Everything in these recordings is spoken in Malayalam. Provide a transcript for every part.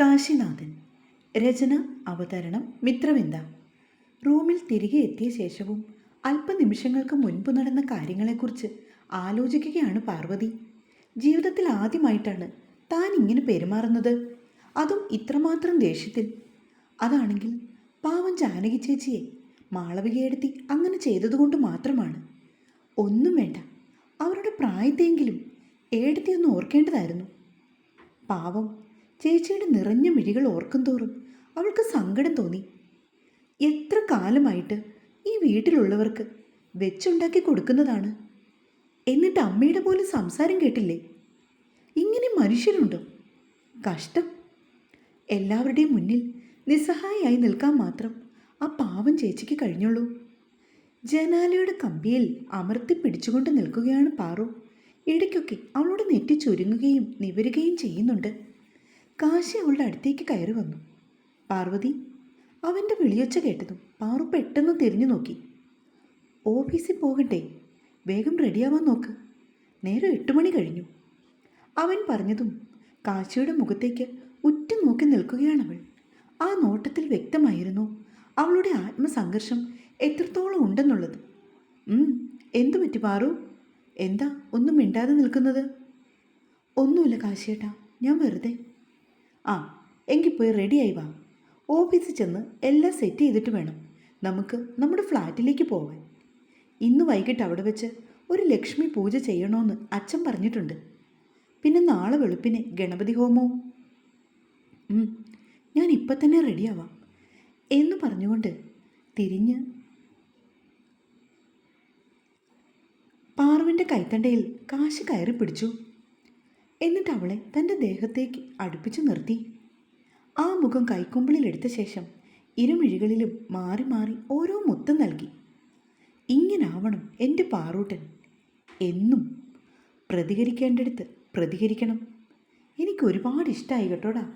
കാശിനാഥൻ. രചന അവതരണം മിത്രവിന്ദ. റൂമിൽ തിരികെ എത്തിയ ശേഷവും അല്പനിമിഷങ്ങൾക്ക് മുൻപ് നടന്ന കാര്യങ്ങളെക്കുറിച്ച് ആലോചിക്കുകയാണ് പാർവതി. ജീവിതത്തിൽ ആദ്യമായിട്ടാണ് താൻ ഇങ്ങനെ പെരുമാറുന്നത്. അതും ഇത്രമാത്രം ദേഷ്യത്തിൽ. അതാണെങ്കിൽ പാവം ജാനകി ചേച്ചിയെ മാളവികയെടുത്തി അങ്ങനെ ചെയ്തതുകൊണ്ട് മാത്രമാണ്. ഒന്നും വേണ്ട. അവരുടെ പ്രായത്തെങ്കിലും ഏടത്തിയൊന്ന് ഓർക്കേണ്ടതായിരുന്നു. പാവം ചേച്ചിയുടെ നിറഞ്ഞ മിഴികൾ ഓർക്കും തോറും അവൾക്ക് സങ്കടം തോന്നി. എത്ര കാലമായിട്ട് ഈ വീട്ടിലുള്ളവർക്ക് വെച്ചുണ്ടാക്കി കൊടുക്കുന്നതാണ്? എന്നിട്ട് അമ്മയുടെ പോലെ സംസാരം കേട്ടില്ലേ? ഇങ്ങനെ മനുഷ്യരുണ്ടോ? കഷ്ടം. എല്ലാവരുടെയും മുന്നിൽ നിസ്സഹായായി നിൽക്കാൻ മാത്രം ആ പാവം ചേച്ചിക്ക് കഴിഞ്ഞുള്ളൂ ജനാലയുടെ കമ്പിയിൽ അമർത്തി പിടിച്ചുകൊണ്ട് നിൽക്കുകയാണ് പാറു. ഇടയ്ക്കൊക്കെ അവളോട് നെറ്റി ചുരുങ്ങുകയും നിവരുകയും ചെയ്യുന്നുണ്ട്. കാശി അവളുടെ അടുത്തേക്ക് കയറി വന്നു. പാർവതി അവന്റെ വിളിയൊച്ച കേട്ടതും പാറു പെട്ടെന്ന് തിരിഞ്ഞു നോക്കി. ഓഫീസിൽ പോകണ്ടേ വേഗം റെഡിയാവാൻ നോക്ക്. നേരെ എട്ട് മണി കഴിഞ്ഞു. അവൻ പറഞ്ഞതും കാശിയുടെ മുഖത്തേക്ക് ഉറ്റുനോക്കി നിൽക്കുകയാണവൾ. ആ നോട്ടത്തിൽ വ്യക്തമായിരുന്നു അവളുടെ ആത്മസംഘർഷം എത്രത്തോളം ഉണ്ടെന്നുള്ളത്. എന്തു പറ്റി പാറു? എന്താ ഒന്നും മിണ്ടാതെ നിൽക്കുന്നത്? ഒന്നുമില്ല കാശിയേട്ടാ ഞാൻ വെറുതെ. ആ എങ്കിൽ പോയി റെഡിയായി വാ. ഓഫീസിൽ ചെന്ന് എല്ലാം സെറ്റ് ചെയ്തിട്ട് വേണം നമുക്ക് നമ്മുടെ ഫ്ലാറ്റിലേക്ക് പോവാൻ. ഇന്ന് വൈകിട്ട് അവിടെ വെച്ച് ഒരു ലക്ഷ്മി പൂജ ചെയ്യണമെന്ന് അച്ഛൻ പറഞ്ഞിട്ടുണ്ട്. പിന്നെ നാളെ വെളുപ്പിന് ഗണപതി ഹോമോ? ഞാൻ ഇപ്പം തന്നെ റെഡിയാവാം എന്ന് പറഞ്ഞുകൊണ്ട് തിരിഞ്ഞ് പാർവിന്റെ കൈത്തണ്ടയിൽ കാശ് കയറി പിടിച്ചു. എന്നിട്ട് അവളെ തന്റെ ദേഹത്തേക്ക് അടുപ്പിച്ചു നിർത്തി. ആ മുഖം കൈക്കൊമ്പിളിലെടുത്ത ശേഷം ഇരുമിഴികളിലും മാറി മാറി ഓരോ മുത്തം നൽകി. ഇങ്ങനാവണം എന്റെ പാറൂട്ടൻ. എന്നും പ്രതികരിക്കേണ്ടടുത്ത് പ്രതികരിക്കണം. എനിക്ക് ഒരുപാട് ഇഷ്ടമായി കേട്ടോടാ.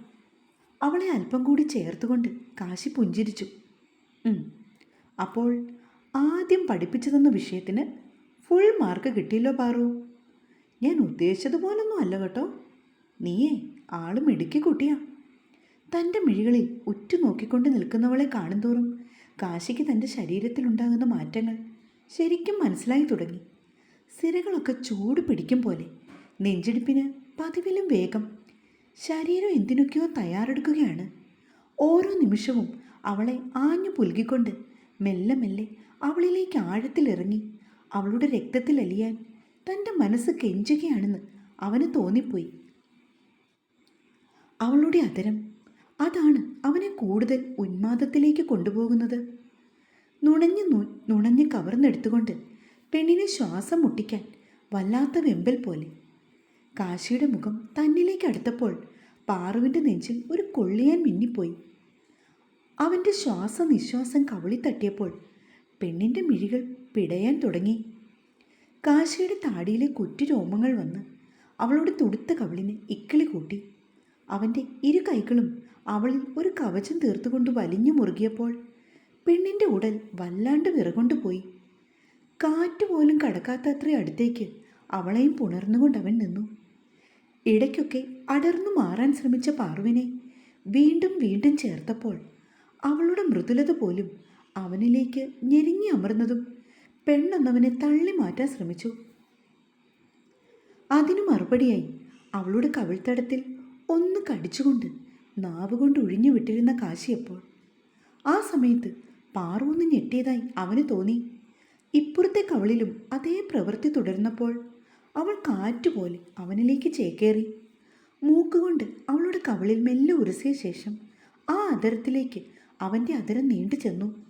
അവളെ അല്പം കൂടി ചേർത്തുകൊണ്ട് കാശി പുഞ്ചിരിച്ചു. അപ്പോൾ ആദ്യം പഠിപ്പിച്ചു തന്ന വിഷയത്തിന് ഫുൾ മാർക്ക് കിട്ടിയല്ലോ പാറു. ഞാൻ ഉദ്ദേശിച്ചതുപോലൊന്നും അല്ല കേട്ടോ. നീയേ ആൾ മിടുക്കി കുട്ടിയാ. തന്റെ മിഴികളിൽ ഉറ്റു ഉറ്റുനോക്കിക്കൊണ്ട് നിൽക്കുന്നവളെ കാണുന്തോറും കാശിക്ക് തന്റെ ശരീരത്തിലുണ്ടാകുന്ന മാറ്റങ്ങൾ ശരിക്കും മനസ്സിലായി തുടങ്ങി. സിരകളൊക്കെ ചൂട് പിടിക്കും പോലെ നെഞ്ചിടിപ്പിന് പതിവിലും വേഗം ശരീരം എന്തിനൊക്കെയോ തയ്യാറെടുക്കുകയാണ്. ഓരോ നിമിഷവും അവളെ ആഞ്ഞു പുൽകിക്കൊണ്ട് മെല്ലെ മെല്ലെ അവളിലേക്ക് ആഴത്തിലിറങ്ങി അവളുടെ രക്തത്തിൽ അലിയാൻ തന്റെ മനസ്സ് കെഞ്ചുകയാണെന്ന് അവന് തോന്നിപ്പോയി. അവളുടെ അതരം അതാണ് അവനെ കൂടുതൽ ഉന്മാദത്തിലേക്ക് കൊണ്ടുപോകുന്നത്. നുണഞ്ഞ് നുണഞ്ഞ് കവർന്നെടുത്തുകൊണ്ട് പെണ്ണിനെ ശ്വാസം മുട്ടിക്കാൻ വല്ലാത്ത വെമ്പൽ പോലെ. കാശിയുടെ മുഖം തന്നിലേക്ക് അടുത്തപ്പോൾ പാറുവിന്റെ നെഞ്ചിൽ ഒരു കൊള്ളിയാൻ മിന്നിപ്പോയി. അവന്റെ ശ്വാസനിശ്വാസം കവളി തട്ടിയപ്പോൾ പെണ്ണിന്റെ മിഴികൾ പിടയാൻ തുടങ്ങി. കാശിയുടെ താടിയിലെ കുറ്റു രോമങ്ങൾ വന്ന് അവളുടെ തുടുത്ത കവിളിന് ഇക്കിളി കൂട്ടി. അവന്റെ ഇരു കൈകളും അവളിൽ ഒരു കവചം തീർത്തുകൊണ്ട് വലിഞ്ഞു മുറുകിയപ്പോൾ പെണ്ണിന്റെ ഉടൽ വല്ലാണ്ട് വിറകൊണ്ടുപോയി കാറ്റ് പോലും കടക്കാത്തത്ര അടുത്തേക്ക് അവളെയും പുണർന്നുകൊണ്ട് അവൻ നിന്നു. ഇടയ്ക്കൊക്കെ അടർന്നു മാറാൻ ശ്രമിച്ച പാറുവിനെ വീണ്ടും വീണ്ടും ചേർത്തപ്പോൾ അവളുടെ മൃദുലത പോലും അവനിലേക്ക് ഞെരുങ്ങി അമർന്നതും പെണ്ണെന്നവനെ തള്ളി മാറ്റാൻ ശ്രമിച്ചു. അതിനു മറുപടിയായി അവളുടെ കവിൾത്തടത്തിൽ ഒന്ന് കടിച്ചുകൊണ്ട് നാവ് കൊണ്ട് ഒഴിഞ്ഞു വിട്ടിരുന്ന കാശിയപ്പോൾ ആ സമയത്ത് പാറു ഒന്ന് ഞെട്ടിയതായി അവന് തോന്നി. ഇപ്പുറത്തെ കവളിലും അതേ പ്രവൃത്തി തുടർന്നപ്പോൾ അവൾ കാറ്റുപോലെ അവനിലേക്ക് ചേക്കേറി. മൂക്കുകൊണ്ട് അവളുടെ കവളിൽ മെല്ലെ ഉരസിയ ശേഷം ആ അതരത്തിലേക്ക് അവന്റെ അതരം നീണ്ടു ചെന്നു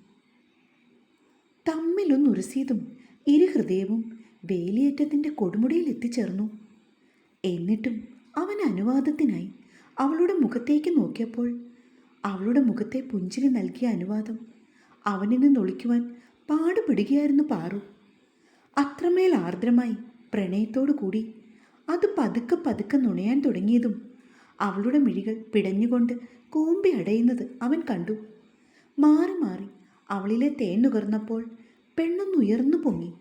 തമ്മിലൊന്നുരസിയതും ഇരു ഹൃദയവും വേലിയേറ്റത്തിന്റെ കൊടുമുടിയിൽ എത്തിച്ചേർന്നു. എന്നിട്ടും അവൻ അനുവാദത്തിനായി അവളുടെ മുഖത്തേക്ക് നോക്കിയപ്പോൾ അവളുടെ മുഖത്തെ പുഞ്ചിരി നൽകിയ അനുവാദം അവനിൽ നിന്ന് ഒളിക്കുവാൻ പാടുപെടുകയായിരുന്നു പാറു. അത്രമേൽ ആർദ്രമായി പ്രണയത്തോടു കൂടി അത് പതുക്കെ പതുക്കെ നുണയാൻ തുടങ്ങിയതും അവളുടെ മിഴികൾ പിടഞ്ഞുകൊണ്ട് കൂമ്പി അടയുന്നത് അവൻ കണ്ടു. മാറി മാറി അവളിലെ തേൻ നുകർന്നപ്പോൾ പെണ്ണൊന്ന് ഉയർന്നു പൊങ്ങി.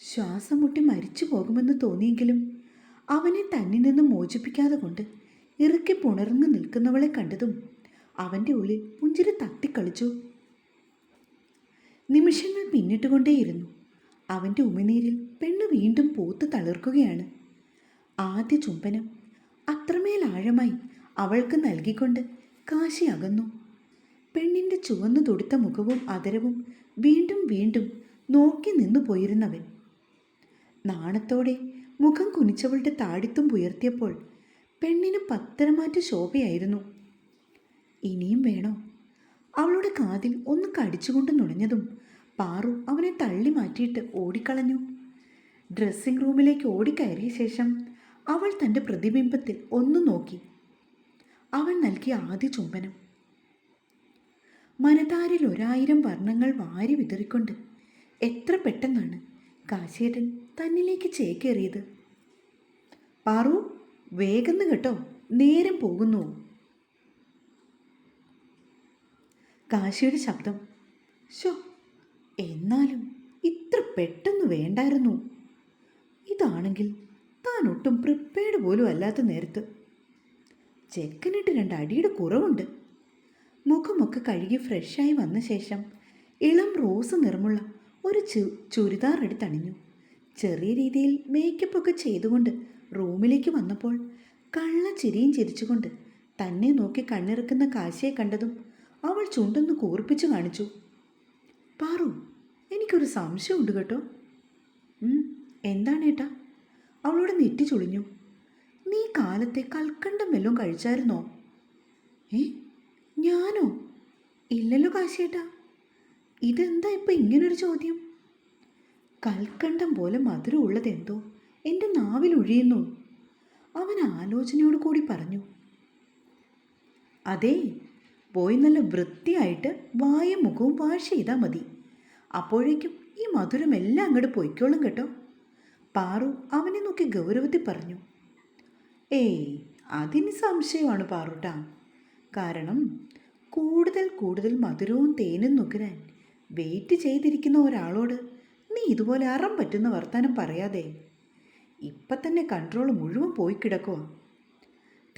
ശ്വാസം മുട്ടി മരിച്ചു പോകുമെന്ന് തോന്നിയെങ്കിലും അവനെ തന്നിൽ നിന്ന് മോചിപ്പിക്കാതെ കൊണ്ട് ഇറുക്കി പുണർന്നു നിൽക്കുന്നവളെ കണ്ടതും അവന്റെ ഉള്ളിൽ പുഞ്ചിരി തട്ടിക്കളിച്ചു. നിമിഷങ്ങൾ പിന്നിട്ടുകൊണ്ടേയിരുന്നു. അവന്റെ ഉമിനീരിൽ പെണ്ണ് വീണ്ടും പൂത്ത് തളിർക്കുകയാണ്. ആദ്യ ചുംബനം അത്രമേൽ ആഴമായി അവൾക്ക് നൽകിക്കൊണ്ട് കാശി അകന്നു. പെണ്ണിന്റെ ചുവന്നു തൊടുത്ത മുഖവും അതരവും വീണ്ടും വീണ്ടും നോക്കി നിന്നു പോയിരുന്നവൻ. നാണത്തോടെ മുഖം കുനിച്ചവളുടെ താടിത്തും ഉയർത്തിയപ്പോൾ പെണ്ണിന് പത്തരമാറ്റ ശോഭയായിരുന്നു. ഇനിയും വേണോ? അവളുടെ കാതിൽ ഒന്ന് കടിച്ചുകൊണ്ട് നുണഞ്ഞതും പാറു അവനെ തള്ളി മാറ്റിയിട്ട് ഓടിക്കളഞ്ഞു. ഡ്രസ്സിംഗ് റൂമിലേക്ക് ഓടിക്കയറിയ ശേഷം അവൾ തന്റെ പ്രതിബിംബത്തിൽ ഒന്ന് നോക്കി. അവൻ നൽകിയ ആദ്യ ചുംബനം. മനതാരിൽ ഒരായിരം വർണങ്ങൾ വാരി വിതറിക്കൊണ്ട് എത്ര പെട്ടെന്നാണ് കാശേരൻ തന്നിലേക്ക് ചേക്കേറിയത്? പാറു വേഗന്ന് കേട്ടോ നേരം പോകുന്നു. കാശിയുടെ ശബ്ദം ഷോ എന്നാലും ഇത്ര പെട്ടെന്ന് വേണ്ടായിരുന്നു. ഇതാണെങ്കിൽ താൻ ഒട്ടും പ്രിപ്പയർഡ് പോലും അല്ലാത്ത നേരത്ത്. ചെക്കനിട്ട് രണ്ട് അടിയുടെ കുറവുണ്ട്. മുഖമൊക്കെ കഴുകി ഫ്രഷായി വന്ന ശേഷം ഇളം റോസ് നിറമുള്ള ഒരു ചു ചുരിദാർ എടുത്തണിഞ്ഞു. ചെറിയ രീതിയിൽ മേക്കപ്പൊക്കെ ചെയ്തുകൊണ്ട് റൂമിലേക്ക് വന്നപ്പോൾ കള്ള ചിരിയും ചിരിച്ചുകൊണ്ട് തന്നെ നോക്കി കണ്ണിറക്കുന്ന കാശിയെ കണ്ടതും അവൾ ചുണ്ടൊന്ന് കൂർപ്പിച്ചു കാണിച്ചു. പാറു എനിക്കൊരു സംശയമുണ്ട് കേട്ടോ. എന്താണ് ഏട്ടാ? അവളോട് നെറ്റി ചുളിഞ്ഞു. നീ കാലത്തെ കൽക്കണ്ടം വല്ലതും കഴിച്ചായിരുന്നോ? ഏ ഞാനോ? ഇല്ലല്ലോ കാശിയേട്ടാ. ഇതെന്താ ഇപ്പം ഇങ്ങനൊരു ചോദ്യം? കൽക്കണ്ടം പോലെ മധുരമുള്ളത് എന്തോ? എന്റെ നാവിൽ ഒഴിയുന്നു. അവൻ ആലോചനയോട് കൂടി പറഞ്ഞു. അതെ പോയി നല്ല വൃത്തിയായിട്ട് വായും മുഖവും വാഷ് ചെയ്താൽ മതി. അപ്പോഴേക്കും ഈ മധുരം എല്ലാം അങ്ങോട്ട് പൊയ്ക്കോളും കേട്ടോ. പാറു അവനെ നോക്കി ഗൗരവത്തിൽ പറഞ്ഞു. ഏയ് അതിന് സംശയമാണ് പാറുട്ടാ. കാരണം കൂടുതൽ കൂടുതൽ മധുരവും തേനും നുകരാൻ വെയിറ്റ് ചെയ്തിരിക്കുന്ന ഒരാളോട് നീ ഇതുപോലെ അറം പറ്റുന്ന വർത്തമാനം പറയാതെ ഇപ്പം തന്നെ കൺട്രോൾ മുഴുവൻ പോയി കിടക്കുക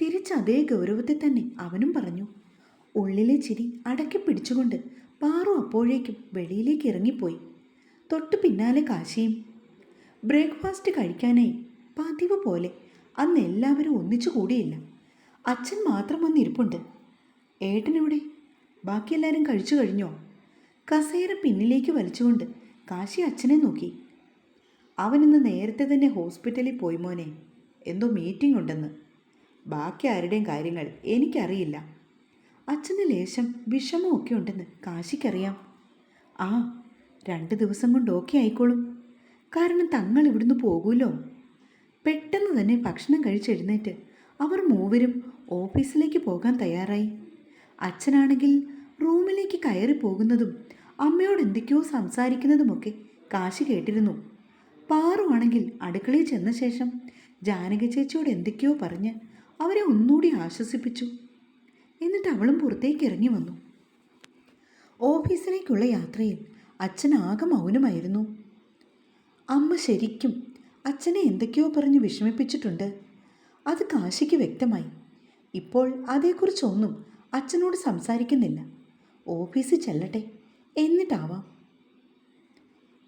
തിരിച്ച് അതേ ഗൗരവത്തിൽ തന്നെ അവനും പറഞ്ഞു. ഉള്ളിലെ ചിരി അടക്കി പിടിച്ചുകൊണ്ട് പാറു അപ്പോഴേക്കും വെളിയിലേക്ക് ഇറങ്ങിപ്പോയി. തൊട്ടു പിന്നാലെ കാശിയും. ബ്രേക്ക്ഫാസ്റ്റ് കഴിക്കാനായി പതിവ് പോലെ അന്ന് എല്ലാവരും ഒന്നിച്ചു കൂടിയില്ല. അച്ഛൻ മാത്രം വന്നിരിപ്പുണ്ട്. ഏട്ടനെവിടെ ബാക്കി എല്ലാവരും കഴിച്ചു കഴിഞ്ഞോ? കസേര പിന്നിലേക്ക് വലിച്ചുകൊണ്ട് കാശി അച്ഛനെ നോക്കി. അവനിന്ന് നേരത്തെ തന്നെ ഹോസ്പിറ്റലിൽ പോയി മോനെ. എന്തോ മീറ്റിംഗ് ഉണ്ടെന്ന്. ബാക്കി ആരുടെയും കാര്യങ്ങൾ എനിക്കറിയില്ല. അച്ഛന് ലേശം വിഷമമൊക്കെ ഉണ്ടെന്ന് കാശിക്കറിയാം. ആ രണ്ട് ദിവസം കൊണ്ട് ഓക്കെ ആയിക്കോളും. കാരണം തങ്ങൾ ഇവിടുന്ന് പോകൂലോ പെട്ടെന്ന് തന്നെ ഭക്ഷണം കഴിച്ചെഴുന്നേറ്റ് അവർ മൂവരും ഓഫീസിലേക്ക് പോകാൻ തയ്യാറായി. അച്ഛനാണെങ്കിൽ റൂമിലേക്ക് കയറി പോകുന്നതും അമ്മയോട് എന്തൊക്കെയോ സംസാരിക്കുന്നതുമൊക്കെ കാശി കേട്ടിരുന്നു. പാറുവാണെങ്കിൽ അടുക്കളയിൽ ചെന്ന ശേഷം ജാനകി ചേച്ചിയോട് എന്തൊക്കെയോ പറഞ്ഞ് അവരെ ഒന്നുകൂടി ആശ്വസിപ്പിച്ചു. എന്നിട്ട് അവളും പുറത്തേക്ക് ഇറങ്ങി വന്നു. ഓഫീസിലേക്കുള്ള യാത്രയിൽ അച്ഛൻ ആകെ മൗനമായിരുന്നു. അമ്മ ശരിക്കും അച്ഛനെ എന്തൊക്കെയോ പറഞ്ഞ് വിഷമിപ്പിച്ചിട്ടുണ്ട്. അത് കാശിക്ക് വ്യക്തമായി. ഇപ്പോൾ അതേക്കുറിച്ചൊന്നും അച്ഛനോട് സംസാരിക്കുന്നില്ല. ഓഫീസിൽ ചെല്ലട്ടെ. എന്നിട്ടാവാം.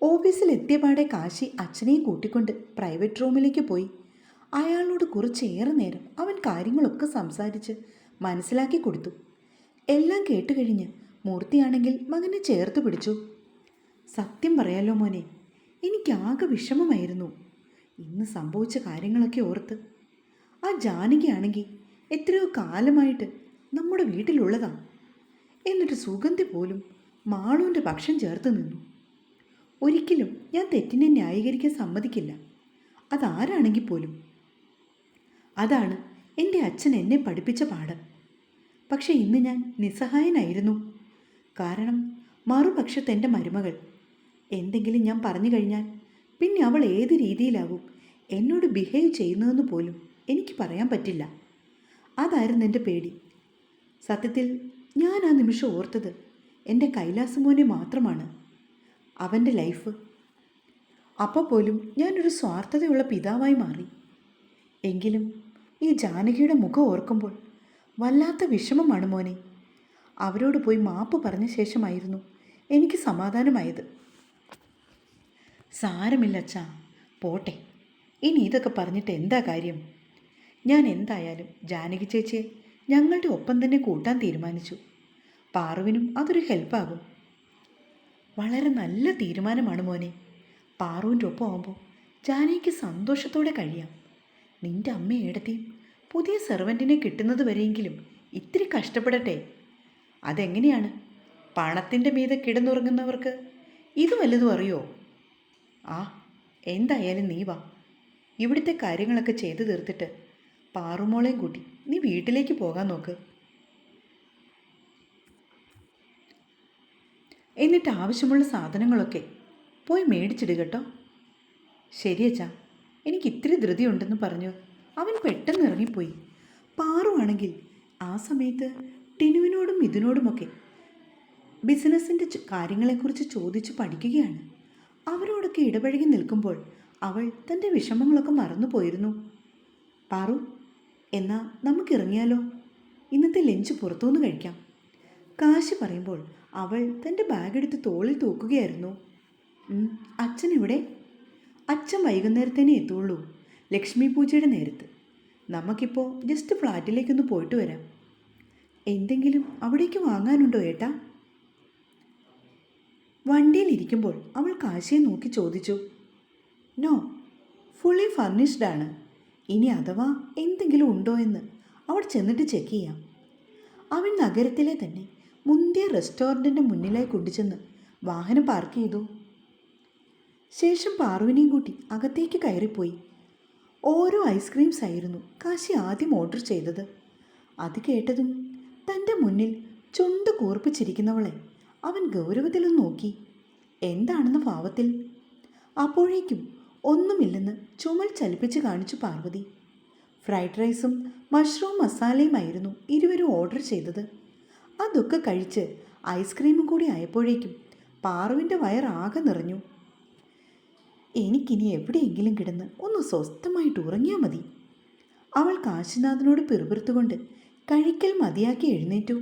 ഓഫീസിലെത്തിയപാടെ കാശി അച്ഛനെയും കൂട്ടിക്കൊണ്ട് പ്രൈവറ്റ് റൂമിലേക്ക് പോയി. അയാളോട് കുറച്ചേറെ നേരം അവൻ കാര്യങ്ങളൊക്കെ സംസാരിച്ച് മനസ്സിലാക്കി കൊടുത്തു. എല്ലാം കേട്ടുകഴിഞ്ഞ് മൂർത്തിയാണെങ്കിൽ മകനെ ചേർത്ത് പിടിച്ചു. സത്യം പറയാലോ മോനെ എനിക്കാകെ വിഷമമായിരുന്നു. ഇന്ന് സംഭവിച്ച കാര്യങ്ങളൊക്കെ ഓർത്ത്. ആ ജാനകിയാണെങ്കിൽ എത്രയോ കാലമായിട്ട് നമ്മുടെ വീട്ടിലുള്ളതാ. എന്നിട്ട് സുഗന്ധി പോലും മാളുവിന്റെ പക്ഷം ചേർത്ത് നിന്നു. ഒരിക്കലും ഞാൻ തെറ്റിനെ ന്യായീകരിക്കാൻ സമ്മതിക്കില്ല. അതാരാണെങ്കിൽ പോലും. അതാണ് എന്റെ അച്ഛൻ എന്നെ പഠിപ്പിച്ച പാഠം. പക്ഷേ ഇന്ന് ഞാൻ നിസ്സഹായനായിരുന്നു. കാരണം മറുപക്ഷത്ത് എന്റെ മരുമകൾ. എന്തെങ്കിലും ഞാൻ പറഞ്ഞു കഴിഞ്ഞാൽ പിന്നെ അവൾ ഏത് രീതിയിലാവും എന്നോട് ബിഹേവ് ചെയ്യുന്നതെന്ന് പോലും എനിക്ക് പറയാൻ പറ്റില്ല. അതായിരുന്നു എന്റെ പേടി. സത്യത്തിൽ ഞാൻ ആ നിമിഷം ഓർത്തത് എന്റെ കൈലാസമോനെ മാത്രമാണ്. അവന്റെ ലൈഫ്. അപ്പോൾ പോലും ഞാനൊരു സ്വാർത്ഥതയുള്ള പിതാവായി മാറി. എങ്കിലും ഈ ജാനകിയുടെ മുഖം ഓർക്കുമ്പോൾ വല്ലാത്ത വിഷമമാണ് മോനെ. അവരോട് പോയി മാപ്പ് പറഞ്ഞ ശേഷമായിരുന്നു എനിക്ക് സമാധാനമായത്. സാരമില്ല അച്ഛാ പോട്ടെ. ഇനി ഇതൊക്കെ പറഞ്ഞിട്ട് എന്താ കാര്യം? ഞാൻ എന്തായാലും ജാനകി ചേച്ചിയെ ഞങ്ങളുടെ ഒപ്പം തന്നെ കൂട്ടാൻ തീരുമാനിച്ചു. പാറുവിനും അതൊരു ഹെൽപ്പാകും. വളരെ നല്ല തീരുമാനമാണ് മോനെ. പാറുവിന്റെ ഒപ്പം ആകുമ്പോൾ ജാനകിക്ക് സന്തോഷത്തോടെ കഴിയാം. നിന്റെ അമ്മയും പുതിയ സെർവന്റിനെ കിട്ടുന്നത് വരെയെങ്കിലും ഇത്തിരി കഷ്ടപ്പെടട്ടെ. അതെങ്ങനെയാണ്? പണത്തിന്റെ മീതെ കിടന്നുറങ്ങുന്നവർക്ക് ഇത് വല്ലതും അറിയോ? ആ എന്തായാലും നീ വാ. ഇവിടുത്തെ കാര്യങ്ങളൊക്കെ ചെയ്തു തീർത്തിട്ട് പാറുമോളെയും കൂട്ടി. നീ വീട്ടിലേക്ക് പോകാൻ നോക്ക്. എന്നിട്ട് ആവശ്യമുള്ള സാധനങ്ങളൊക്കെ പോയി മേടിച്ചിടുക കേട്ടോ. ശരിയച്ചാ എനിക്ക് ഇത്തിരി ധൃതിയുണ്ടെന്ന് പറഞ്ഞു. അവൻ പെട്ടെന്ന് ഇറങ്ങിപ്പോയി. പാറുവാണെങ്കിൽ ആ സമയത്ത് ടിനുവിനോടും ഇതിനോടുമൊക്കെ ബിസിനസ്സിന്റെ കാര്യങ്ങളെക്കുറിച്ച് ചോദിച്ച് പഠിക്കുകയാണ്. അവരോടൊക്കെ ഇടപഴകി നിൽക്കുമ്പോൾ അവൾ തന്റെ വിഷമങ്ങളൊക്കെ മറന്നു പോയിരുന്നു പാറു എന്നാ നമുക്ക് ഇറങ്ങിയാലോ ഇന്നത്തെ ലഞ്ച് പുറത്തുനിന്ന് കഴിക്കാം. കാശി പറയുമ്പോൾ അവൾ തന്റെ ബാഗെടുത്ത് തോളിൽ തൂക്കുകയായിരുന്നു. അച്ഛൻ ഇവിടെ അച്ഛൻ വൈകുന്നേരത്തേനെ എത്തുള്ളൂ ലക്ഷ്മി പൂജയുടെ നേരത്ത്. നമുക്കിപ്പോൾ ജസ്റ്റ് ഫ്ലാറ്റിലേക്കൊന്ന് പോയിട്ട് വരാം. എന്തെങ്കിലും അവിടേക്ക് വാങ്ങാനുണ്ടോ ഏട്ടാ? വണ്ടിയിൽ ഇരിക്കുമ്പോൾ അവൾ കാശിയെ നോക്കി ചോദിച്ചു. നോ ഫുള്ളി ഫർണിഷ്ഡ് ആണ്. ഇനി അഥവാ എന്തെങ്കിലും ഉണ്ടോ എന്ന് അവൾ ചെന്നിട്ട് ചെക്ക് ചെയ്യാം. അവൻ നഗരത്തിലെ തന്നെ മുന്തിയ റെസ്റ്റോറന്റിന്റെ മുന്നിലായി കൊണ്ടുചെന്ന് വാഹനം പാർക്ക് ചെയ്തു. ശേഷം പാർവിനെയും കൂട്ടി അകത്തേക്ക് കയറിപ്പോയി. ഓരോ ഐസ്ക്രീംസ് ആയിരുന്നു കാശി ആദ്യം ഓർഡർ ചെയ്തത്. അത് കേട്ടതും തന്റെ മുന്നിൽ ചുണ്ട് കൂർപ്പിച്ചിരിക്കുന്നവളെ അവൻ ഗൗരവത്തിലൊന്ന് നോക്കി. എന്താണെന്ന ഭാവത്തിൽ അപ്പോഴേക്കും ഒന്നുമില്ലെന്ന് ചുമൽ ചലിപ്പിച്ച് കാണിച്ചു പാർവതി. ഫ്രൈഡ് റൈസും മഷ്റൂം മസാലയുമായിരുന്നു ഇരുവരും ഓർഡർ ചെയ്തത്. അതൊക്കെ കഴിച്ച് ഐസ്ക്രീമും കൂടി ആയപ്പോഴേക്കും പാറുവിന്റെ വയറാകെ നിറഞ്ഞു. എനിക്കിനി എവിടെയെങ്കിലും കിടന്ന് ഒന്ന് സ്വസ്ഥമായിട്ട് ഉറങ്ങിയാൽ മതി. അവൾ കാശിനാഥനോട് പിറുപിറുത്തുകൊണ്ട് കഴിക്കൽ മതിയാക്കി എഴുന്നേറ്റു.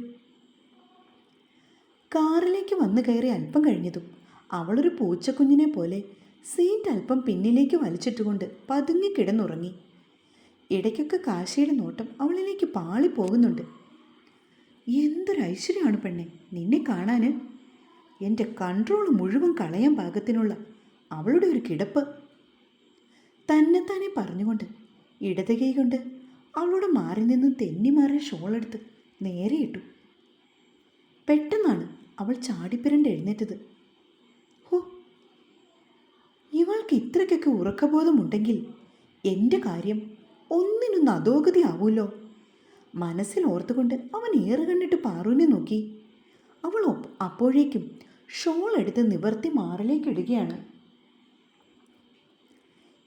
കാറിലേക്ക് വന്നു കയറി അല്പം കഴിഞ്ഞതും അവളൊരു പൂച്ചക്കുഞ്ഞിനെ പോലെ സീറ്റ് അല്പം പിന്നിലേക്ക് വലിച്ചിട്ടുകൊണ്ട് പതുങ്ങി കിടന്നുറങ്ങി. ഇടയ്ക്കൊക്കെ കാശിയുടെ നോട്ടം അവളിലേക്ക് പാളി പോകുന്നുണ്ട്. എന്തൊരു ഐശ്വര്യമാണ് പെണ്ണെ നിന്നെ കാണാൻ എന്റെ കൺട്രോൾ മുഴുവൻ കളയാൻ പാകത്തിനുള്ള അവളുടെ ഒരു കിടപ്പ്. തന്നെത്താനെ പറഞ്ഞുകൊണ്ട് ഇടത് കൈ കൊണ്ട് അവളോട് മാറി നിന്ന് തെന്നി മാറിയ ഷോളെടുത്ത് നേരെയിട്ടു പെട്ടെന്നാണ് അവൾ ചാടിപ്പിരണ്ട് എഴുന്നേറ്റത്. ഇവൾക്ക് ഇത്രയ്ക്കൊക്കെ ഉറക്കബോധമുണ്ടെങ്കിൽ എന്റെ കാര്യം ഒന്നിനൊന്ന് അധോഗതി ആവൂല്ലോ മനസ്സിൽ ഓർത്തുകൊണ്ട് അവൻ ഏറെ കണ്ടിട്ട് പാറുവിനെ നോക്കി. അവൾ അപ്പോഴേക്കും ഷോൾ എടുത്ത് നിവർത്തി മാറിലേക്ക് ഇടുകയാണ്.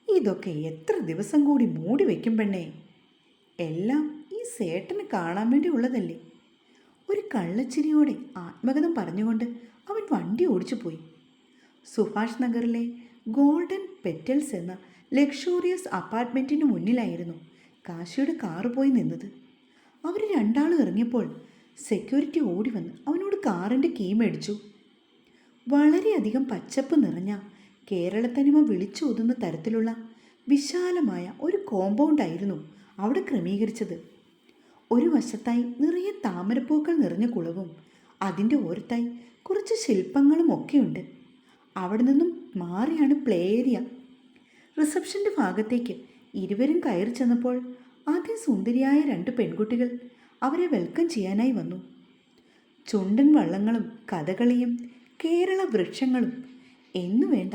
ഇതൊക്കെ എത്ര ദിവസം കൂടി മൂടി വയ്ക്കും പെണ്ണേ. എല്ലാം ഈ സേട്ടന് കാണാൻ വേണ്ടി ഉള്ളതല്ലേ? ഒരു കള്ളച്ചിരിയോടെ ആത്മകഥം പറഞ്ഞുകൊണ്ട് അവൻ വണ്ടി ഓടിച്ചു പോയി സുഭാഷ് നഗറിലെ ഗോൾഡൻ പെറ്റൽസ് എന്ന ലക്ഷൂറിയസ് അപ്പാർട്ട്മെന്റിന് മുന്നിലായിരുന്നു കാശിയുടെ കാറ് പോയി നിന്നത്. അവർ രണ്ടാളും ഇറങ്ങിയപ്പോൾ സെക്യൂരിറ്റി ഓടി വന്ന് അവനോട് കാറിന്റെ കീ മേടിച്ചു. വളരെയധികം പച്ചപ്പ് നിറഞ്ഞ കേരളത്തനിമ വിളിച്ചോതുന്ന തരത്തിലുള്ള വിശാലമായ ഒരു കോമ്പൗണ്ടായിരുന്നു അവിടെ ക്രമീകരിച്ചത്. ഒരു വശത്തായി നിറയെ താമരപ്പൂക്കൾ നിറഞ്ഞ കുളവും അതിന്റെ ഓരത്തായി കുറച്ച് ശില്പങ്ങളും ഒക്കെയുണ്ട്. അവിടെ നിന്നും മാറിയാണ് പ്ലേ ഏരിയ റിസപ്ഷന്റെ ഭാഗത്തേക്ക് ഇരുവരും കയറി ചെന്നപ്പോൾ ആദ്യം സുന്ദരിയായ രണ്ട് പെൺകുട്ടികൾ അവരെ വെൽക്കം ചെയ്യാനായി വന്നു. ചുണ്ടൻ വള്ളങ്ങളും കഥകളിയും കേരള വൃക്ഷങ്ങളും എന്നു വേണ്ട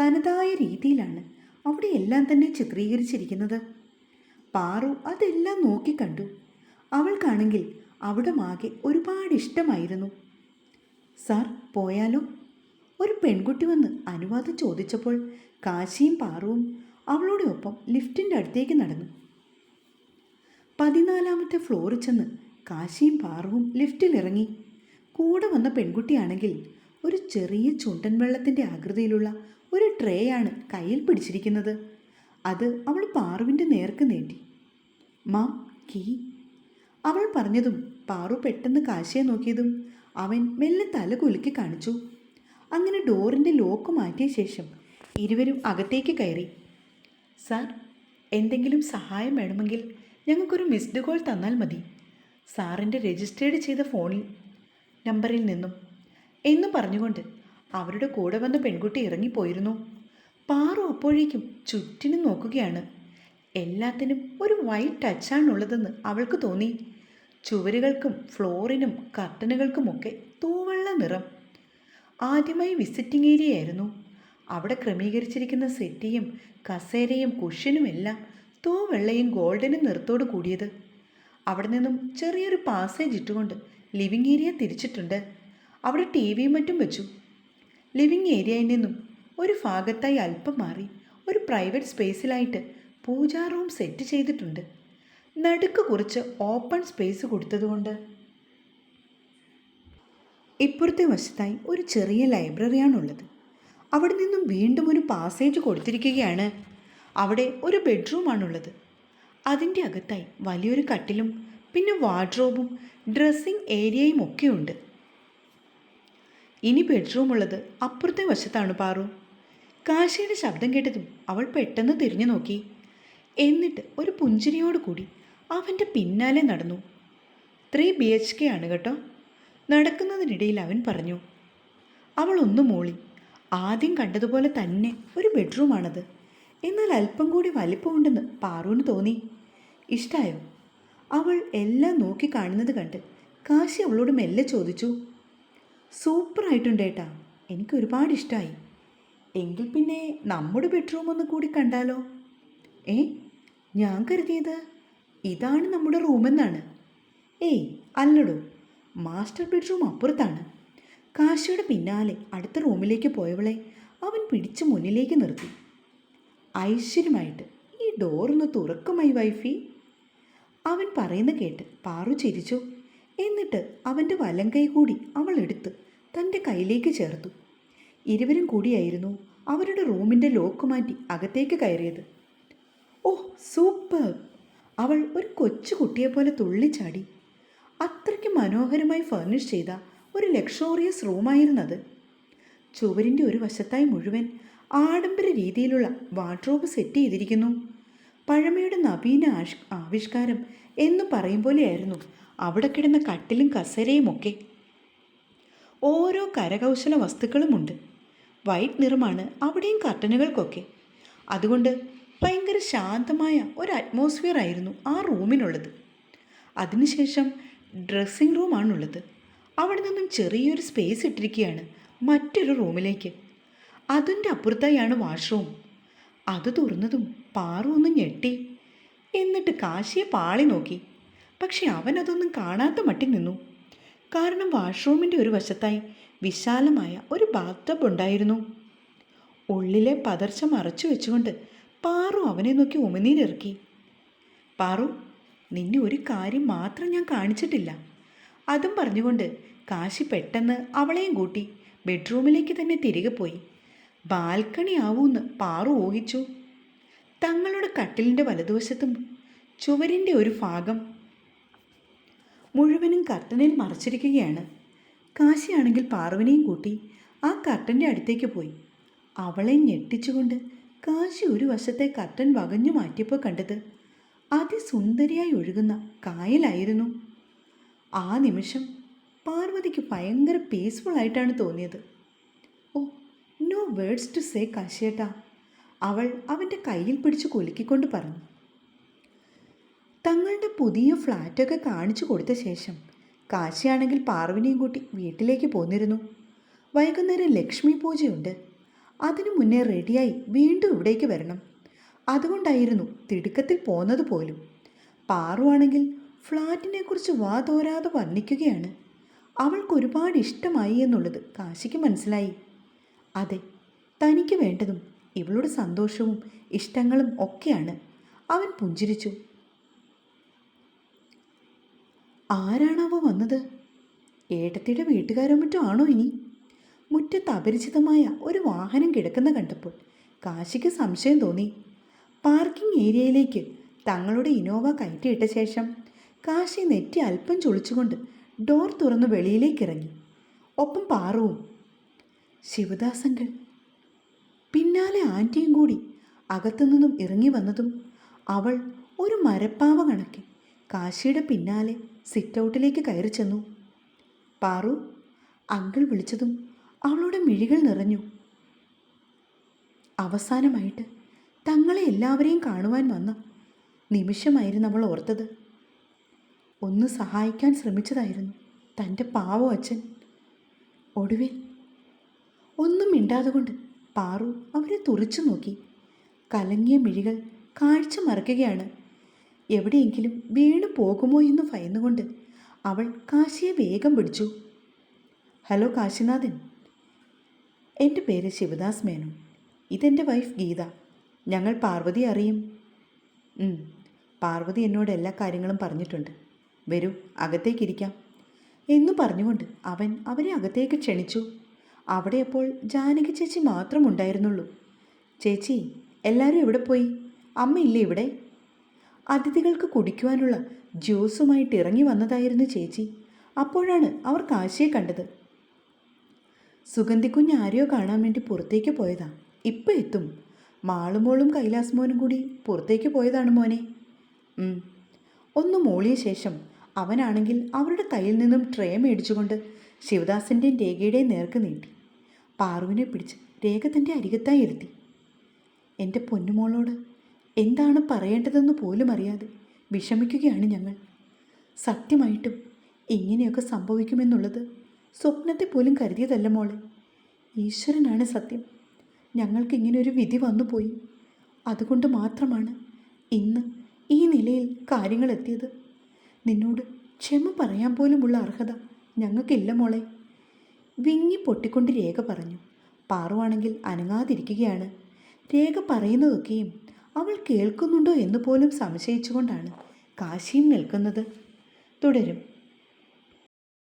തനതായ രീതിയിലാണ് അവിടെ എല്ലാം തന്നെ ചിത്രീകരിച്ചിരിക്കുന്നത്. പാറു അതെല്ലാം നോക്കിക്കണ്ടു അവൾക്കാണെങ്കിൽ അവിടെ മാകെ ഒരുപാട് ഇഷ്ടമായിരുന്നു. സാർ പോയാലോ? ഒരു പെൺകുട്ടി വന്ന് അനുവാദം ചോദിച്ചപ്പോൾ കാശിയും പാറുവും അവളോടൊപ്പം ലിഫ്റ്റിന്റെ അടുത്തേക്ക് നടന്നു. പതിനാലാമത്തെ ഫ്ലോറിൽ ചെന്ന് കാശിയും പാറുവും ലിഫ്റ്റിൽ ഇറങ്ങി. കൂടെ വന്ന പെൺകുട്ടിയാണെങ്കിൽ ഒരു ചെറിയ ചുണ്ടൻ വെള്ളത്തിന്റെ ആകൃതിയിലുള്ള ഒരു ട്രേയാണ് കയ്യിൽ പിടിച്ചിരിക്കുന്നത്. അത് അവൾ പാറുവിന്റെ നേർക്ക് നീട്ടി. Ma'am key? അവൾ പറഞ്ഞതും പാറു പെട്ടെന്ന് കാശിയെ നോക്കിയതും അവൻ മെല്ലെ തല കുലുക്കി കാണിച്ചു. അങ്ങനെ ഡോറിന്റെ ലോക്ക് മാറ്റിയ ശേഷം ഇരുവരും അകത്തേക്ക് കയറി. സാർ എന്തെങ്കിലും സഹായം വേണമെങ്കിൽ ഞങ്ങൾക്കൊരു മിസ്ഡ് കോൾ തന്നാൽ മതി. സാറിന്റെ രജിസ്റ്റേർഡ് ചെയ്ത ഫോണിൽ നമ്പറിൽ നിന്നും എന്ന് പറഞ്ഞുകൊണ്ട് അവരുടെ കൂടെ വന്ന പെൺകുട്ടി ഇറങ്ങിപ്പോയിരുന്നു. പാറു അപ്പോഴേക്കും ചുറ്റിനും നോക്കുകയാണ്. എല്ലാത്തിനും ഒരു വൈറ്റ് ടച്ചാണുള്ളതെന്ന് അവൾക്ക് തോന്നി. ചുവരുകൾക്കും ഫ്ലോറിനും കർട്ടനുകൾക്കുമൊക്കെ തൂവെള്ള നിറം. ആദ്യമായി വിസിറ്റിംഗ് ഏരിയ ആയിരുന്നു. അവിടെ ക്രമീകരിച്ചിരിക്കുന്ന സെറ്റിയും കസേരയും കുഷ്യനുമെല്ലാം തൂവെള്ളയും ഗോൾഡനും നിറത്തോട് കൂടിയത്. അവിടെ നിന്നും ചെറിയൊരു പാസേജ് ഇട്ടുകൊണ്ട് ലിവിംഗ് ഏരിയ തിരിച്ചിട്ടുണ്ട്. അവിടെ ടി വിയും മറ്റും വെച്ചു. ലിവിംഗ് ഏരിയയിൽ നിന്നും ഒരു ഭാഗത്തായി അല്പം മാറി ഒരു പ്രൈവറ്റ് സ്പേസിലായിട്ട് പൂജാ റൂം സെറ്റ് ചെയ്തിട്ടുണ്ട്. നടുക്ക് കുറച്ച് ഓപ്പൺ സ്പേസ് കൊടുത്തതുകൊണ്ട് ഇപ്പുറത്തെ വശത്തായി ഒരു ചെറിയ ലൈബ്രറിയാണുള്ളത്. അവിടെ നിന്നും വീണ്ടും ഒരു പാസേജ് കൊടുത്തിരിക്കുകയാണ്. അവിടെ ഒരു ബെഡ്റൂമാണുള്ളത് അതിന്റെ അകത്തായി വലിയൊരു കട്ടിലും പിന്നെ വാർഡ്രോബും ഡ്രസ്സിംഗ് ഏരിയയും ഒക്കെ ഉണ്ട് ഇനി ബെഡ്റൂം ഉള്ളത് അപ്പുറത്തെ വശത്താണ് പാറു. കാശിയുടെ ശബ്ദം കേട്ടതും അവൾ പെട്ടെന്ന് തിരിഞ്ഞു നോക്കി. എന്നിട്ട് ഒരു പുഞ്ചിരിയോട് കൂടി അവന്റെ പിന്നാലെ നടന്നു. ത്രീ ബി എച്ച് കെ ആണ് കേട്ടോ. നടക്കുന്നതിനിടയിൽ അവൻ പറഞ്ഞു അവൾ ഒന്ന് മൂളി. ആദ്യം കണ്ടതുപോലെ തന്നെ ഒരു ബെഡ്റൂമാണത്. എന്നാൽ അല്പം കൂടി വലിപ്പമുണ്ടെന്ന് പാറുവിന് തോന്നി. ഇഷ്ടായോ? അവൾ എല്ലാം നോക്കി കാണുന്നത് കണ്ട് കാശി അവളോട് മെല്ലെ ചോദിച്ചു സൂപ്പറായിട്ടുണ്ട് ഏട്ടാ. എനിക്ക് ഒരുപാട് ഇഷ്ടമായി എങ്കിൽ പിന്നെ നമ്മുടെ ബെഡ്റൂം ഒന്ന് കൂടി കണ്ടാലോ? ഏ? ഞാൻ കരുതിയത് ഇതാണ് നമ്മുടെ റൂമെന്നാണ്. ഏയ് അല്ലടോ. മാസ്റ്റർ ബെഡ്റൂം അപ്പുറത്താണ്. കാശിയുടെ പിന്നാലെ അടുത്ത റൂമിലേക്ക് പോയവളെ അവൻ പിടിച്ച് മുന്നിലേക്ക് നിർത്തി. ഐശ്വര്യമായിട്ട് ഈ ഡോറൊന്ന് തുറക്കുമായി വൈഫി. അവൻ പറയുന്ന കേട്ട് പാറു ചിരിച്ചു. എന്നിട്ട് അവന്റെ വലം കൈ കൂടി അവൾ എടുത്ത് തന്റെ കയ്യിലേക്ക് ചേർത്തു. ഇരുവരും കൂടിയായിരുന്നു അവരുടെ റൂമിന്റെ ലോക്ക് മാറ്റി അകത്തേക്ക് കയറിയത്. Oh super. അവൾ ഒരു കൊച്ചു കുട്ടിയെപ്പോലെ തുള്ളിച്ചാടി. അത്രയ്ക്ക് മനോഹരമായി ഫർണിഷ് ചെയ്ത ഒരു ലക്ഷോറിയസ് റൂമായിരുന്നത് ചുവരിന്റെ ഒരു വശത്തായി മുഴുവൻ ആഡംബര രീതിയിലുള്ള വാർഡ്രോബ് സെറ്റ് ചെയ്തിരിക്കുന്നു. പഴമയുടെ നവീന ആവിഷ്കാരം എന്ന് പറയും പോലെയായിരുന്നു അവിടെ കിടന്ന കട്ടിലും കസരയും ഒക്കെ. ഓരോ കരകൗശല വസ്തുക്കളുമുണ്ട് വൈറ്റ് നിറമാണ് അവിടെയും കർട്ടനുകൾക്കൊക്കെ അതുകൊണ്ട് ഭയങ്കര ശാന്തമായ ഒരു അറ്റ്മോസ്ഫിയർ ആയിരുന്നു ആ റൂമിനുള്ളത് അതിനുശേഷം ഡ്രസ്സിംഗ് റൂമാണുള്ളത്. അവിടെ നിന്നും ചെറിയൊരു സ്പേസ് ഇട്ടിരിക്കുകയാണ് മറ്റൊരു റൂമിലേക്ക്. അതിന്റെ അപ്പുറത്തായാണ് വാഷ്റൂം. അത് തുറന്നതും പാറു ഒന്ന് ഞെട്ടി. എന്നിട്ട് കാശിയെ പാളി നോക്കി. പക്ഷെ അവൻ അതൊന്നും കാണാത്ത മട്ടിൽ നിന്നു. കാരണം വാഷ്റൂമിന്റെ ഒരു വശത്തായി വിശാലമായ ഒരു ബാത്ടബ് ഉണ്ടായിരുന്നു. ഉള്ളിലെ പതർച്ച മറച്ചു വെച്ചുകൊണ്ട് പാറു അവനെ നോക്കി ഉമിനീരിറക്കി. പാറു നിന്നെ ഒരു കാര്യം മാത്രം ഞാൻ കാണിച്ചിട്ടില്ല. അതും പറഞ്ഞുകൊണ്ട് കാശി പെട്ടെന്ന് അവളെയും കൂട്ടി ബെഡ്റൂമിലേക്ക് തന്നെ തിരികെ പോയി. ബാൽക്കണി ആവൂന്ന് പാറു ഊഹിച്ചു. തങ്ങളുടെ കട്ടിലിന്റെ വലതുവശത്തും ചുവരിന്റെ ഒരു ഭാഗം മുഴുവനും കർട്ടനിൽ മറച്ചിരിക്കുകയാണ്. കാശിയാണെങ്കിൽ പാറുവിനെയും കൂട്ടി ആ കർട്ടന്റെ അടുത്തേക്ക് പോയി. അവളെ ഞെട്ടിച്ചുകൊണ്ട് കാശി ഒരു വശത്തെ കർട്ടൻ വകഞ്ഞു മാറ്റിയപ്പോൾ കണ്ടത് അതിസുന്ദരിയായി ഒഴുകുന്ന കായലായിരുന്നു. ആ നിമിഷം പാർവതിക്ക് ഭയങ്കര പീസ്ഫുൾ ആയിട്ടാണ് തോന്നിയത്. Oh no words to say കാശിയേട്ടാ അവൾ അവന്റെ കയ്യിൽ പിടിച്ച് കുലുക്കിക്കൊണ്ട് പറഞ്ഞു. തങ്ങളുടെ പുതിയ ഫ്ലാറ്റൊക്കെ കാണിച്ചു കൊടുത്ത ശേഷം കാശിയാണെങ്കിൽ പാർവിനെയും കൂട്ടി വീട്ടിലേക്ക് പോന്നിരുന്നു. വൈകുന്നേരം ലക്ഷ്മി പൂജയുണ്ട്. അതിനു മുന്നേ റെഡിയായി വീണ്ടും ഇവിടേക്ക് വരണം. അതുകൊണ്ടായിരുന്നു തിടുക്കത്തിൽ പോന്നത് പോലും. പാറുവാണെങ്കിൽ ഫ്ലാറ്റിനെക്കുറിച്ച് വാ തോരാതെ വർണിക്കുകയാണ്. അവൾക്ക് ഒരുപാട് ഇഷ്ടമായി എന്നുള്ളത് കാശിക്ക് മനസ്സിലായി. അതെ തനിക്ക് വേണ്ടതും ഇവളുടെ സന്തോഷവും ഇഷ്ടങ്ങളും ഒക്കെയാണ്. അവൻ പുഞ്ചിരിച്ചു. ആരാണാവോ വന്നത്? ഏട്ടത്തിയുടെ വീട്ടുകാരോ മറ്റോ ആണോ ഇനി? മുറ്റത്ത് അപരിചിതമായ ഒരു വാഹനം കിടക്കുന്ന കണ്ടപ്പോൾ കാശിക്ക് സംശയം തോന്നി. പാർക്കിംഗ് ഏരിയയിലേക്ക് തങ്ങളുടെ ഇനോവ കയറ്റിയിട്ട ശേഷം കാശി നെറ്റി അല്പം ചൊളിച്ചുകൊണ്ട് ഡോർ തുറന്ന് വെളിയിലേക്ക് ഇറങ്ങി ഒപ്പം പാറുവും ശിവദാസങ്കൾ പിന്നാലെ ആന്റിയും കൂടി അകത്തുനിന്നും ഇറങ്ങി വന്നതും അവൾ ഒരു മരപ്പാവ കണക്കി കാശിയുടെ പിന്നാലെ സിറ്റൗട്ടിലേക്ക് കയറി ചെന്നു. പാറു അങ്കിൾ വിളിച്ചതും അവളുടെ മിഴികൾ നിറഞ്ഞു. അവസാനമായിട്ട് തങ്ങളെ എല്ലാവരെയും കാണുവാൻ വന്ന നിമിഷമായിരുന്നു അവൾ ഓർത്തത്. ഒന്ന് സഹായിക്കാൻ ശ്രമിച്ചതായിരുന്നു തന്റെ പാവോ അച്ഛൻ. ഒടുവിൽ ഒന്നും മിണ്ടാതെ കൊണ്ട് പാറു അവരെ തുറച്ചു നോക്കി. കലങ്ങിയ മിഴികൾ കാഴ്ച മറക്കുകയാണ്. എവിടെയെങ്കിലും വീണു പോകുമോ എന്ന് ഭയന്നുകൊണ്ട് അവൾ കാശിയെ വേഗം പിടിച്ചു. ഹലോ കാശിനാഥൻ. എന്റെ പേര് ശിവദാസ് മേനോൻ. ഇതെന്റെ വൈഫ് ഗീത. ഞങ്ങൾ പാർവതി അറിയും. പാർവതി എന്നോട് എല്ലാ കാര്യങ്ങളും പറഞ്ഞിട്ടുണ്ട്. വരൂ അകത്തേക്കിരിക്കാം എന്നു പറഞ്ഞുകൊണ്ട് അവൻ അവരെ അകത്തേക്ക് ക്ഷണിച്ചു. അവിടെ അപ്പോൾ ജാനകി ചേച്ചി മാത്രം ഉണ്ടായിരുന്നുള്ളൂ. ചേച്ചി എല്ലാവരും എവിടെ പോയി? അമ്മയില്ലേ ഇവിടെ? അതിഥികൾക്ക് കുടിക്കുവാനുള്ള ജ്യൂസുമായിട്ട് ഇറങ്ങി വന്നതായിരുന്നു ചേച്ചി. അപ്പോഴാണ് അവർ കാശിയെ കണ്ടത്. സുഗന്ധിക്കുഞ്ഞ് ആരെയോ കാണാൻ വേണ്ടി പുറത്തേക്ക് പോയതാ. ഇപ്പം എത്തും. മാളുമോളും കൈലാസ് മോനും കൂടി പുറത്തേക്ക് പോയതാണ് മോനെ. ഒന്ന് മോളിയ ശേഷം അവനാണെങ്കിൽ അവരുടെ കയ്യിൽ നിന്നും ട്രേ മേടിച്ചുകൊണ്ട് ശിവദാസിന്റെ രേഖയുടെ നേർക്ക് നീട്ടി. പാറുവിനെ പിടിച്ച് രേഖ തന്റെ അരികത്തായി ഇരുത്തി. എന്റെ പൊന്നുമോളോട് എന്താണ് പറയേണ്ടതെന്ന് പോലും അറിയാതെ വിഷമിക്കുകയാണ് ഞങ്ങൾ. സത്യമായിട്ടും ഇങ്ങനെയൊക്കെ സംഭവിക്കുമെന്നുള്ളത് സ്വപ്നത്തെ പോലും കരുതിയതല്ല മോളെ. ഈശ്വരനാണ് സത്യം. ഞങ്ങൾക്ക് ഇങ്ങനെ ഒരു വിധി വന്നുപോയി. അതുകൊണ്ട് മാത്രമാണ് ഇന്ന് ഈ നിലയിൽ കാര്യങ്ങൾ എത്തിയത് നിന്നോട് ക്ഷമ പറയാൻ പോലുമുള്ള അർഹത ഞങ്ങൾക്കില്ല മോളെ. വിങ്ങി പൊട്ടിക്കൊണ്ട് രേഖ പറഞ്ഞു. പാറുവാണെങ്കിൽ അനങ്ങാതിരിക്കുകയാണ്. രേഖ പറയുന്നതൊക്കെയും അവൾ കേൾക്കുന്നുണ്ടോ എന്ന് പോലും സംശയിച്ചുകൊണ്ടാണ് കാശിയും നിൽക്കുന്നത്. തുടരും.